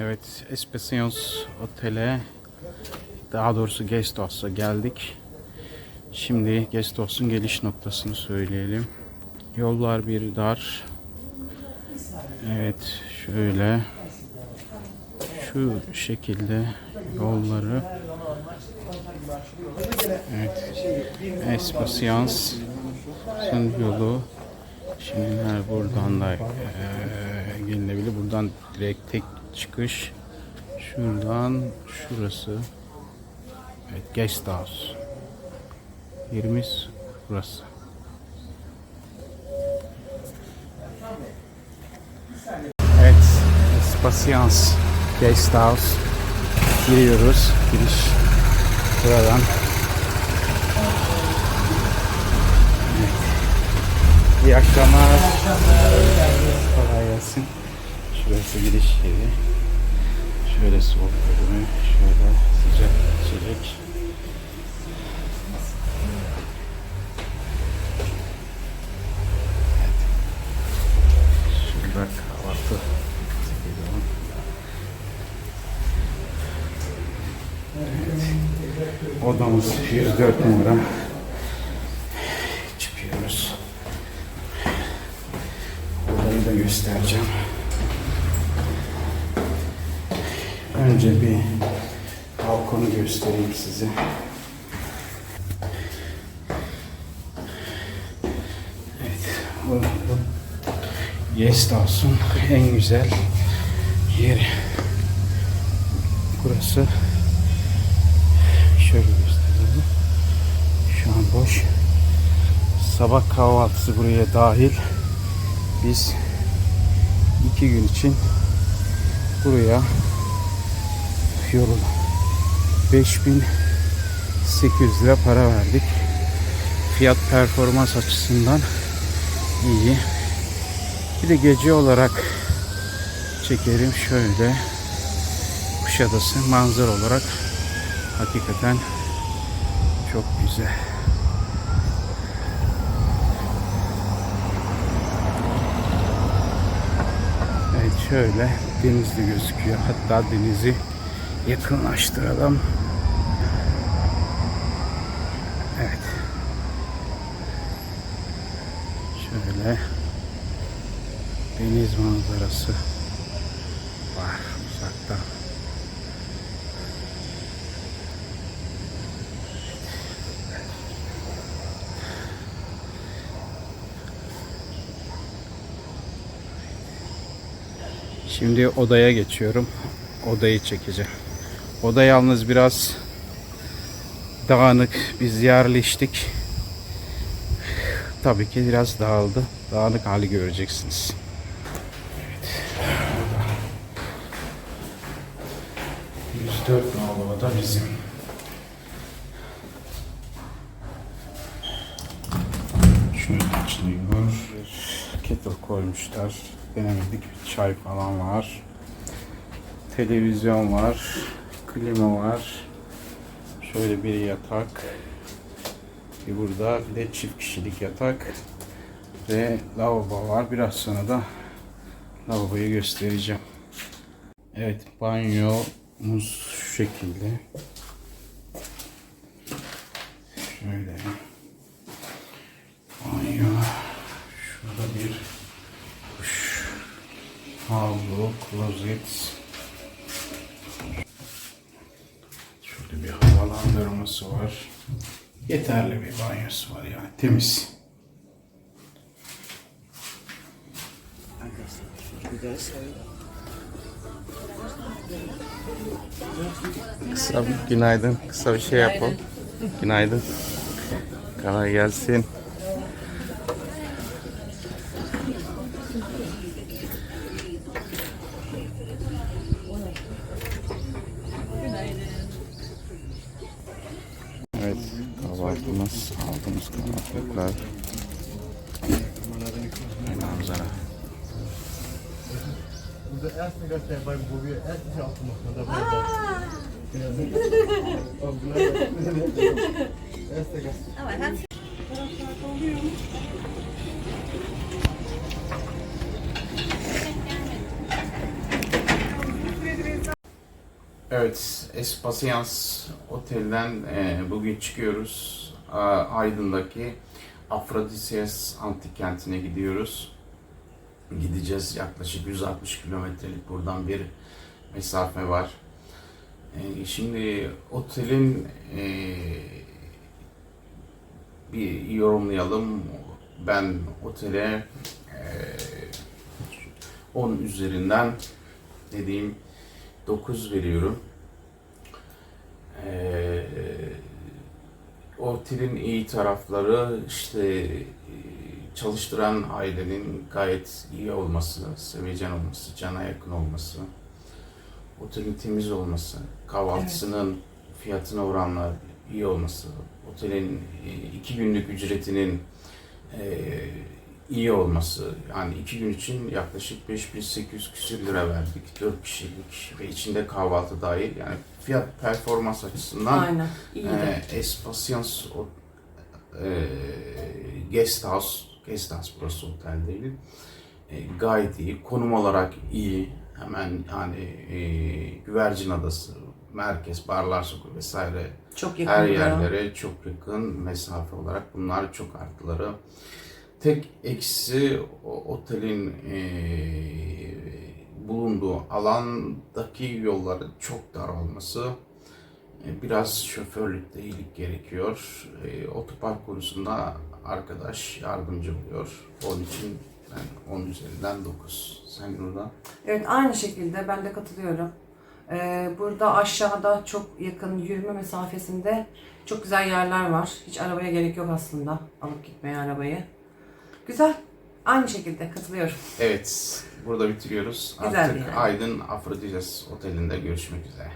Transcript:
Evet, Especions Otel'e daha doğrusu Guest House'a geldik. Şimdi Guest House'un geliş noktasını söyleyelim. Yollar bir dar. Evet, şöyle şu şekilde yolları Evet. Especions yolu Şimdiler buradan da eee gelinebilir. Buradan direkt tek çıkış. Şuradan şurası. Evet, guest house. Yerimiz burası. Evet, Espasians Guest House. Giriyoruz. Giriş buradan. İyi akşamlar. Kolay gelsin. Şurası giriş yeri. Şöyle soğuk bölümü, şöyle sıcak içecek. Şurada kahvaltı. Evet. Odamız 104 numara. Çıkıyoruz. Da göstereceğim. Önce bir balkonu göstereyim size. Evet, bu, bu Guest House'un en güzel yeri. Burası şöyle göstereyim. Şu an boş. Sabah kahvaltısı buraya dahil. Biz iki gün için buraya yorum 5800 lira para verdik. Fiyat performans açısından iyi. Bir de gece olarak çekerim şöyle Kuşadası manzara olarak hakikaten çok güzel. Şöyle denizli gözüküyor. Hatta denizi yakınlaştıralım. Evet. Şöyle deniz manzarası var uzakta. Şimdi odaya geçiyorum. Odayı çekeceğim. Oda yalnız biraz dağınık. Biz yerleştik. Tabii ki biraz dağıldı. Dağınık hali göreceksiniz. Evet. 104 nolu oda bizim. Şöyle açılıyor. Kettle koymuşlar. Denemedik. Çay falan var. Televizyon var. Klima var. Şöyle bir yatak. Bir burada bir de çift kişilik yatak. Ve lavabo var. Biraz sonra da lavaboyu göstereceğim. Evet banyomuz şu şekilde. Şöyle. Banyo. Şurada bir duş. Klozet. Şurada bir havalandırması var. Yeterli bir banyosu var yani temiz. Kısa bir günaydın. Kısa bir şey yapalım. Günaydın. Kolay gelsin. Kahvaltılıklar. Ve manzara. Beim, aufgemacht dabei. Evet, Espasiyans Otel'den e, bugün çıkıyoruz. A- Aydın'daki Afrodisias Antik Kenti'ne gidiyoruz. Gideceğiz yaklaşık 160 kilometrelik buradan bir mesafe var. E, şimdi otelin e, bir yorumlayalım. Ben otele e, 10 üzerinden dediğim 9 veriyorum. Otelin iyi tarafları işte e, çalıştıran ailenin gayet iyi olması, sevecen olması, cana yakın olması, otelin temiz olması, kahvaltısının fiyatına oranla iyi olması, otelin e, iki günlük ücretinin e, iyi olması. Yani iki gün için yaklaşık 5800 küsür lira verdik. 4 kişilik ve içinde kahvaltı dahil. Yani fiyat performans açısından Aynen. E, Espasiyans o, e, Guest House, Guest House burası otel değil. E, gayet iyi. Konum olarak iyi. Hemen yani e, Güvercin Adası, merkez, barlar sokağı vesaire Çok yakın. her yerlere çok yakın mesafe olarak bunlar çok artıları. Tek eksi otelin eee, bulunduğu alandaki yolların çok dar olması. E, Biraz şoförlükte iyilik gerekiyor. E, otopark konusunda arkadaş yardımcı oluyor. Onun için ben 10 üzerinden 9. Sen burada? Evet aynı şekilde ben de katılıyorum. Ee, burada aşağıda çok yakın yürüme mesafesinde çok güzel yerler var. Hiç arabaya gerek yok aslında alıp gitmeye arabayı. Güzel. Aynı şekilde katılıyorum. Evet, burada bitiriyoruz. Güzel Artık bir yer. Aydın Afrodisias Oteli'nde görüşmek üzere.